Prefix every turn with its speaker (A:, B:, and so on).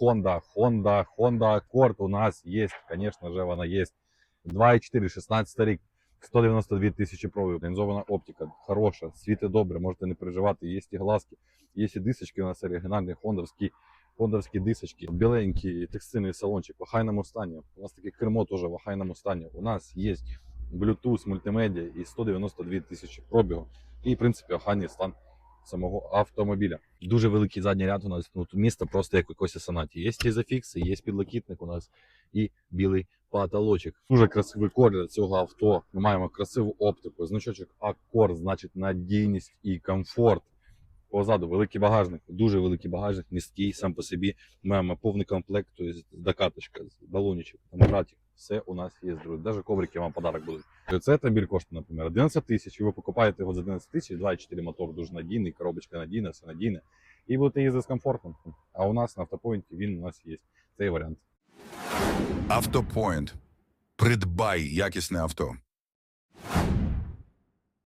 A: Honda, Honda, Honda Accord у нас є, звісно ж, вона є. 2,4, 16 рік, 192 тисячі пробів, лінзована оптика, хороша, світить добре, можете не переживати, є і глазки, є і дисочки у нас оригінальні, хондовські, хондовські дисочки, біленький текстильний салончик в охайному стані. У нас таке кермо теж в охайному стані. У нас є Bluetooth, мультимедіа і 192 тисячі пробігу. І, в принципі, охайний стан самого автомобіля. Дуже великий задній ряд у нас. Ну, місто просто як в якоїсь сонаті. Є ізофікси, є підлокітник у нас і білий потолочок. Дуже красивий колір цього авто. Ми маємо красиву оптику. Значочок Accord, значить надійність і комфорт. Позаду великий багажник, дуже великий багажник, місткий сам по собі. Маємо повний комплект, тобто докаточка, балончик, апаратик. Все у нас є, друзі. Даже коврики вам подарок будуть. Це автомобіль коштує, наприклад, 11 тисяч, і ви покупаєте його за 11 тисяч, 2,4 мотор дуже надійний, коробочка надійна, все надійне. І будете їздити з комфортом. А у нас на автопоінті він у нас є. Цей варіант.
B: Автопоінт. Придбай якісне авто.